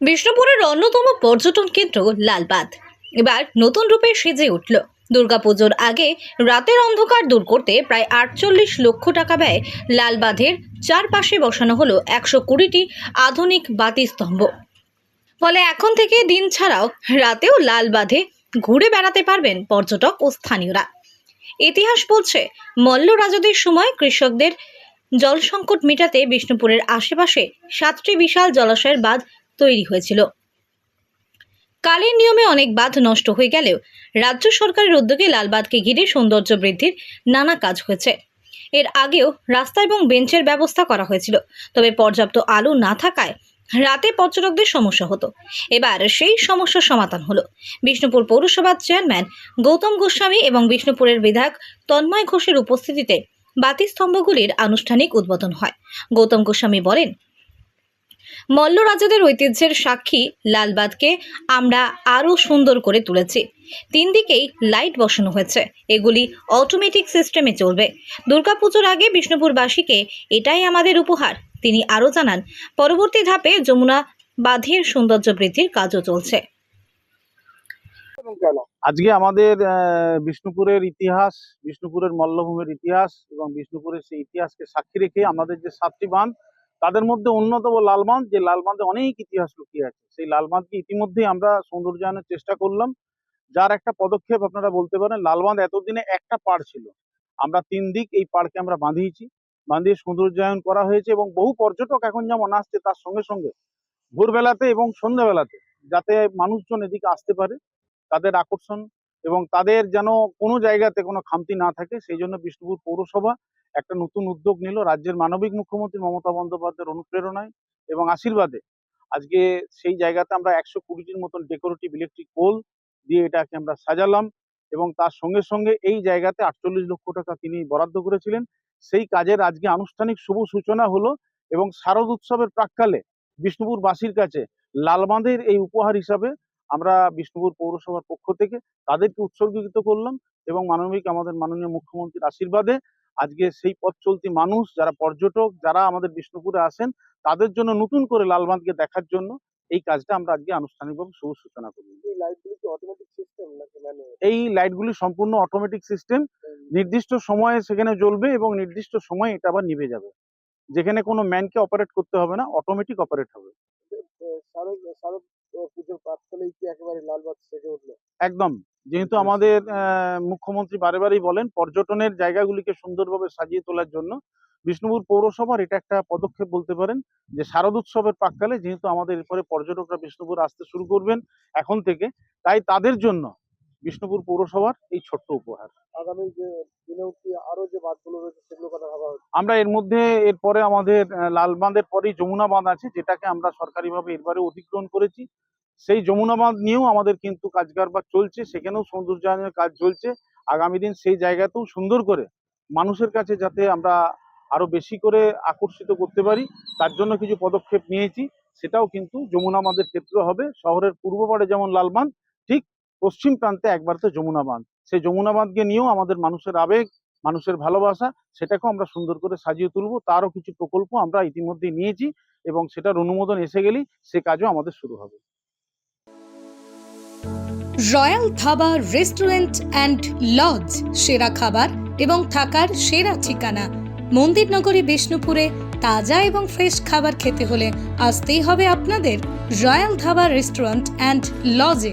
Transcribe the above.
বিষ্ণুপুরের অন্যতম পর্যটন কেন্দ্র লালবাদ এবার নতুন রূপে সেজে উঠল। দুর্গাপুজোর আগে রাতের অন্ধকার দূর করতে প্রায় আটচল্লিশ লক্ষ টাকা ব্যয় লালবাঁধের চারপাশে বসানো হলো একশো কুড়িটি আধুনিক বাতিস্তম্ভ। ফলে এখন থেকে দিন ছাড়াও রাতেও লালবাঁধে ঘুরে বেড়াতে পারবেন পর্যটক ও স্থানীয়রা। ইতিহাস বলছে, মল্ল রাজদের সময় কৃষকদের জল সংকট মেটাতে বিষ্ণুপুরের আশেপাশে সাতটি বিশাল জলাশয়ের বাঁধ তৈরি হয়েছিল। কালের নিয়মে অনেক বাঁধ নষ্ট হয়ে গেলেও রাজ্য সরকারের উদ্যোগে লালবাঁধকে ঘিরে সৌন্দর্য বৃদ্ধির নানা কাজ হয়েছে। এর আগেও রাস্তা এবং বেঞ্চের ব্যবস্থা করা হয়েছিল, তবে পর্যাপ্ত আলো না থাকায় রাতে পর্যটকদের সমস্যা হতো। এবার সেই সমস্যার সমাধান হলো। বিষ্ণুপুর পৌরসভার চেয়ারম্যান গৌতম গোস্বামী এবং বিষ্ণুপুরের বিধায়ক তন্ময় ঘোষের উপস্থিতিতে বাতিস্তম্ভগুলির আনুষ্ঠানিক উদ্বোধন হয়। গৌতম গোস্বামী বলেন মল্ল রাজাদের ঐতিহ্যের সাক্ষী লালবাদকে আমরা আরও সুন্দর করে তুলেছি। তিন দিকেই লাইট বসানো হয়েছে। এগুলি অটোমেটিক সিস্টেমে চলবে। দুর্গাপুজোর আগে বিষ্ণুপুরবাসীকে এটাই আমাদের উপহার। তিনি আরও জানান, পরবর্তী ধাপে যমুনা বাঁধের সৌন্দর্য বৃদ্ধির কাজও চলছে। আজকে আমাদের বিষ্ণুপুরের ইতিহাস, বিষ্ণুপুরের মল্লভূমির ইতিহাস এবং বিষ্ণুপুরের সেই ইতিহাসকে সাক্ষী রেখে আমাদের যে সাতটি বাঁধ তাদের মধ্যে অন্যতম লাল বাঁধ যে লাল বাঁধে অনেক ইতিহাস লুকিয়ে আছে। সেই লাল বাঁধকে ইতিমধ্যেই আমরা সৌন্দর্যায়নের চেষ্টা করলাম। যার একটা পদক্ষেপ আপনারা বলতে পারেন লাল বাঁধ এতদিনে একটা পাড় ছিল। আমরা তিন দিক এই পাড়কে আমরা বাঁধিয়েছি। বাঁধিয়ে সৌন্দর্যায়ন করা হয়েছে এবং বহু পর্যটক এখন যেমন আসছে, তার সঙ্গে সঙ্গে ভোরবেলাতে এবং সন্ধ্যাবেলাতে, যাতে মানুষজন এদিকে আসতে পারে, তাদের আকর্ষণ এবং তাদের যেন কোনো জায়গাতে কোনো খামতি না থাকে, সেই জন্য বিষ্ণুপুর পৌরসভা একটা নতুন উদ্যোগ নিল। রাজ্যের মানবিক মুখ্যমন্ত্রী মমতা বন্দ্যোপাধ্যায়ের অনুপ্রেরণায় এবং আশীর্বাদে। আজকে সেই জায়গাতে আমরা একশো কুড়িটির মতন ডেকোরেটিভ ইলেকট্রিক পোল দিয়ে এটাকে আমরা সাজালাম এবং তার সঙ্গে সঙ্গে এই জায়গাতে আটচল্লিশ লক্ষ টাকা তিনি বরাদ্দ করেছিলেন। সেই কাজের আজকে আনুষ্ঠানিক শুভ সূচনা হলো এবং শারদ উৎসবের প্রাককালে বিষ্ণুপুরবাসীর কাছে লালবাঁধের এই উপহার হিসাবে আমরা বিষ্ণুপুর পৌরসভার পক্ষ থেকে তাদেরকে উৎসর্গিত করলাম এবং মানবিক আমাদের মাননীয় মুখ্যমন্ত্রীর আশীর্বাদে আজকে সেই পথ চলতি মানুষ যারা পর্যটক যারা আমাদের বিষ্ণুপুরে আসেন তাদের জন্য নতুন করে লালবাঁধকে দেখার জন্য এই কাজটা আমরা আজকে আনুষ্ঠানিকভাবে শুভ সূচনা করি। এই লাইটগুলি সম্পূর্ণ অটোমেটিক সিস্টেম নির্দিষ্ট সময়ে সেখানে জ্বলবে এবং নির্দিষ্ট সময়ে এটা আবার নিভে যাবে। যেখানে কোনো ম্যানকে অপারেট করতে হবে না অটোমেটিক অপারেট হবে। পুজোর প্রাককালেই কি একেবারে লালবাগ সেজে উঠল? একদম। যেহেতু আমাদের আহ, মুখ্যমন্ত্রী বারে বারেই বলেন পর্যটনের জায়গাগুলিকে সুন্দরভাবে সাজিয়ে তোলার জন্য বিষ্ণুপুর পৌরসভার এটা একটা পদক্ষেপ বলতে পারেন যে শারদ উৎসবের প্রাককালে যেহেতু আমাদের এরপরে পর্যটকরা বিষ্ণুপুর আসতে শুরু করবেন এখন থেকে তাই তাদের জন্য বিষ্ণুপুর পৌরসভার এই ছোট্ট উপহার। আগামী যে দিনেও কি আরও যে বাঁধগুলো রয়েছে সেগুলো কথা ভাবা হচ্ছে। আমরা এর মধ্যে এরপরে আমাদের লাল বাঁধের পরেই যমুনা বাঁধ আছে যেটাকে আমরা সরকারিভাবে এরবারে অধিগ্রহণ করেছি। সেই যমুনা বাঁধ নিয়েও আমাদের কিন্তু কাজ কারবার চলছে সেখানেও সৌন্দর্যায়নের কাজ চলছে। আগামী দিন সেই জায়গাতেও সুন্দর করে মানুষের কাছে যাতে আমরা আরও বেশি করে আকর্ষিত করতে পারি তার জন্য কিছু পদক্ষেপ নিয়েছি। সেটাও কিন্তু যমুনা বাঁধের ক্ষেত্রে হবে। শহরের পূর্ব পাড়ে যেমন লাল বাঁধ ঠিক পশ্চিম প্রান্তে একবার তো যমুনা বাঁধ। সেই যমুনা বাঁধকে নিয়েও আমাদের মানুষের আবেগ, মানুষের ভালোবাসা, সেটাকেও আমরা সুন্দর করে সাজিয়ে তুলবো। তারও কিছু প্রকল্প আমরা ইতিমধ্যে নিয়েছি এবং সেটার অনুমোদন এসে গেলেই সে কাজও আমাদের শুরু হবে। Royal dhaba restaurant and lodge সেরা খাবার এবং থাকার সেরা ঠিকানা। মন্দিরনগরী বিষ্ণুপুরে তাজা এবং ফ্রেশ খাবার খেতে হলে আসতেই হবে আপনাদের রয়্যাল ধাবা রেস্টুরেন্ট অ্যান্ড লজে।